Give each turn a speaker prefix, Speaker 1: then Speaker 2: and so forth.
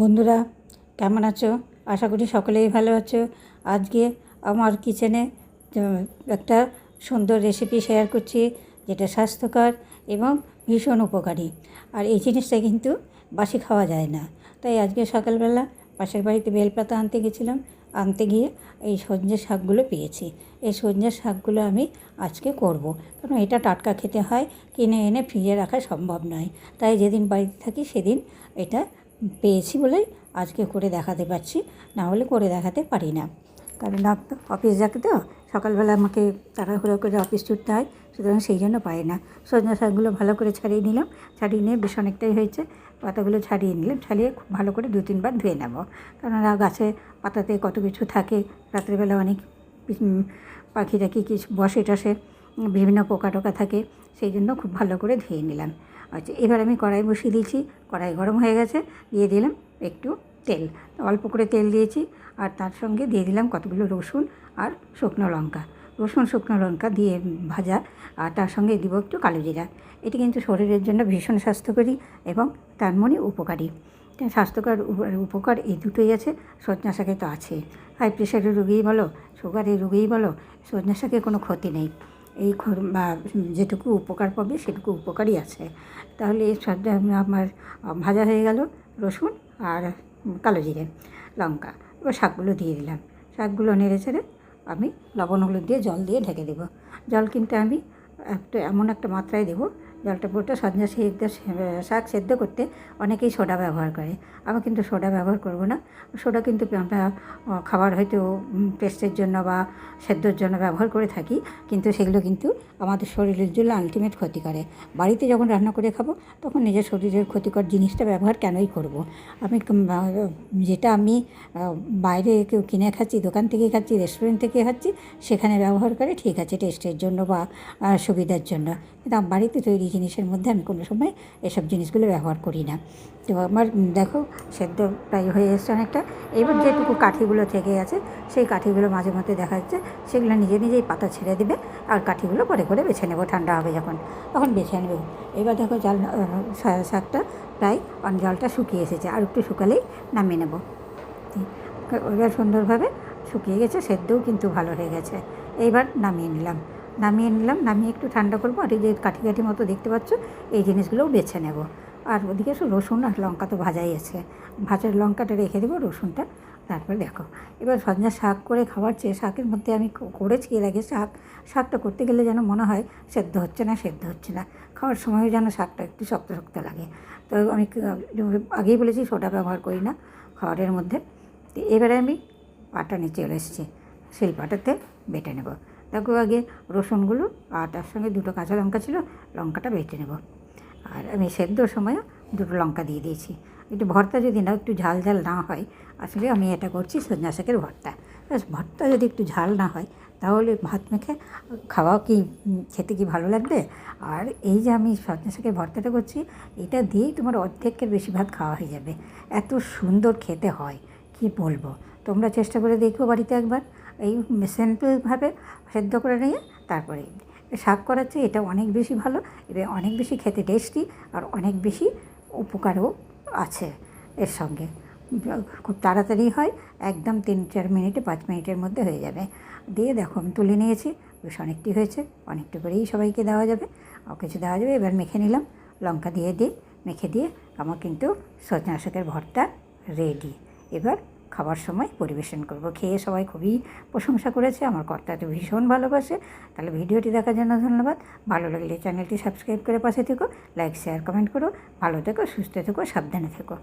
Speaker 1: বন্ধুরা, কেমন আছো? আশা করি সকলেই ভালো আছো। আজকে আমার কিচেনে একটা সুন্দর রেসিপি শেয়ার করছি, যেটা স্বাস্থ্যকর এবং ভীষণ উপকারী। আর এই জিনিসটা কিন্তু বাসি খাওয়া যায় না। তাই আজকে সকালবেলা পাশের বাড়িতে বেলপাতা আনতে গেছিলাম। আনতে গিয়ে এই সজনে শাকগুলো পেয়েছি। এই সজনে শাকগুলো আমি আজকে করব। কারণ এটা টাটকা খেতে হয়, কিনে এনে ফ্রিজে রাখা সম্ভব নয়। তাই যেদিন বাড়িতে থাকি, সেদিন এটা পেয়েছি বলেই আজকে করে দেখাতে পারছি, না হলে করে দেখাতে পারি না। কারণ অফিস যাকে তো, সকালবেলা আমাকে তাড়াহুড়ো করে অফিস ছুটতে হয়, সুতরাং সেই জন্য পারি না। সজনা শাকগুলো ভালো করে ছাড়িয়ে নিলাম, ছাড়িয়ে নিয়ে বেশ অনেকটাই হয়েছে, পাতাগুলো ছাড়িয়ে নিলাম, ছাড়িয়ে খুব ভালো করে দু তিনবার ধুয়ে নেব। কেননা গাছে পাতাতে কত কিছু থাকে, রাত্রিবেলা অনেক পাখি টাখি কিছু বসে টসে বিভিন্ন পোকা টোকা থাকে সেই জন্য খুব ভালো করে ধুয়ে নিলাম। আচ্ছা এবার আমি কড়াই বসিয়ে দিয়েছি। কড়াই গরম হয়ে গেছে, দিয়ে দিলাম একটু তেল। অল্প করে তেল দিয়েছি আর তার সঙ্গে দিয়ে দিলাম কতগুলো রসুন আর শুকনো লঙ্কা। রসুন, শুকনো লঙ্কা দিয়ে ভাজা আর তার সঙ্গে দিব একটু কালো জিরা। এটি কিন্তু শরীরের জন্য ভীষণ স্বাস্থ্যকরী এবং তার মনে উপকারী। স্বাস্থ্যকর উপ- উপকার এই দুটোই আছে সজনা শাকে তো আছে হাই প্রেশারের রোগীই বলো সুগারের রোগীই বলো সজনা শাকে কোনো ক্ষতি নেই। এই বা যেটুকু উপকার পাবে সেটুকু উপকারই আছে। তাহলে এই সবটা আমার ভাজা হয়ে গেল রসুন আর কালো জিরে, লঙ্কা। এবার শাকগুলো দিয়ে দিলাম। শাকগুলো নেড়ে ছেড়ে আমি লবণ হলুদ দিয়ে জল দিয়ে ঢেকে দেবো। জল কিন্তু আমি একটা, এমন একটা মাত্রায় দেবো জলটা পুরোটা সজনা সেদ্ধ শাক সেদ্ধ করতে অনেকেই সোডা ব্যবহার করে। আমি কিন্তু সোডা ব্যবহার করব না। সোডা কিন্তু আমরা খাবার হয়তো পেস্টের জন্য বা সেদ্ধর জন্য ব্যবহার করে থাকি, কিন্তু সেগুলো কিন্তু আমাদের শরীরের জন্য আলটিমেট ক্ষতি করে বাড়িতে যখন রান্না করে খাব, তখন নিজের শরীরের ক্ষতিকর জিনিসটা ব্যবহার কেনই করব? আমি যেটা আমি বাইরে কেউ কিনে খাচ্ছি, দোকান থেকে খাচ্ছি রেস্টুরেন্ট থেকে খাচ্ছি, সেখানে ব্যবহার করে ঠিক আছে টেস্টের জন্য বা সুবিধার জন্য। কিন্তু বাড়িতে তৈরি জিনিসের মধ্যে আমি কোনো সময় এসব জিনিসগুলো ব্যবহার করি না। তো আমার, দেখো, সেদ্ধ প্রায় হয়ে এসছে অনেকটা। এবার যেটুকু কাঠিগুলো থেকে আছে সেই কাঠিগুলো মাঝে মধ্যে দেখা যাচ্ছে, সেগুলো নিজে নিজেই পাতা ছেড়ে দেবে আর কাঠিগুলো পরে করে বেছে নেব ঠান্ডা হবে যখন, তখন বেছে নেব। এবার দেখো জাল শাকটা প্রায় জলটা শুকিয়ে এসেছে, আর একটু শুকালেই নামিয়ে নেব। এবার সুন্দরভাবে শুকিয়ে গেছে, সেদ্ধও কিন্তু ভালো হয়ে গেছে। এইবার নামিয়ে নিলাম। নামিয়ে নিলাম, নামিয়ে একটু ঠান্ডা করব আর এই যে কাঠি কাঠি মতো দেখতে পাচ্ছ, এই জিনিসগুলোও বেছে নেব। আর ওদিকে শুধু রসুন আর লঙ্কা তো ভাজাই আছে। ভাজার লঙ্কাটা রেখে দেবো রসুনটা, তারপরে দেখো। এবার সজনা শাক করে খাবার চেয়ে শাকের মধ্যে আমি করেছি এর আগে শাক। শাকটা করতে গেলে যেন মনে হয় সেদ্ধ হচ্ছে না, সেদ্ধ হচ্ছে না। খাওয়ার সময়ও যেন শাকটা একটু শক্ত শক্ত লাগে। তো আমি আগেই বলেছি সোডা ব্যবহার করি না খাবারের মধ্যে। তো এবারে আমি পাটা নিচে চলে এসেছি। সেই পাটাতে বেটে নেব। দেখো আগে রসুনগুলো আর তার সঙ্গে দুটো কাঁচা লঙ্কা ছিল, লঙ্কাটা বেটে নেব। আর আমি সেদ্ধর সময়ও দুটো লঙ্কা দিয়ে দিয়েছি। একটু ভর্তা যদি না একটু ঝাল ঝাল না হয়, আসলে আমি এটা করছি সজনা শাকের ভর্তা ভর্তা যদি একটু ঝাল না হয়, তাহলে ভাত মেখে খাওয়া কি খেতে কি ভালো লাগবে? আর এই যে আমি সজনা শাকের ভর্তাটা করছি, এটা দিয়েই তোমার অর্ধেকের বেশি ভাত খাওয়া হয়ে যাবে। এত সুন্দর খেতে হয়, কি বলব? তোমরা চেষ্টা করে দেখো বাড়িতে একবার। এই সিম্পলভাবে সেদ্ধ করে নিয়ে তারপরে শাক করার চেয়ে এটা অনেক বেশি ভালো। এবং অনেক বেশি খেতে টেস্টি আর অনেক বেশি উপকারও আছে এর সঙ্গে। খুব তাড়াতাড়ি হয়, একদম তিন চার মিনিটে পাঁচ মিনিটের মধ্যে হয়ে যাবে। দিয়ে দেখো আমি তুলে নিয়েছি, বেশ অনেকটি হয়েছে, অনেকটা করেই সবাইকে দেওয়া যাবে। কিছু দেওয়া যাবে, এবার মেখে নিলাম। লঙ্কা দিয়ে দিই, মেখে দিয়ে আমার কিন্তু সজনা শাকের ভর্তা রেডি এবার খাবার সময় পরিবেশন করব। খেয়ে সবাই খুবই প্রশংসা করেছে, আমার কর্তা তো ভীষণ ভালোবাসে। তাহলে ভিডিওটি দেখার জন্য ধন্যবাদ। ভালো লাগলে চ্যানেলটি সাবস্ক্রাইব করে পাশে থেকো, লাইক, শেয়ার, কমেন্ট করো। ভালো থেকো, সুস্থ থেকো, সাবধানে থেকো।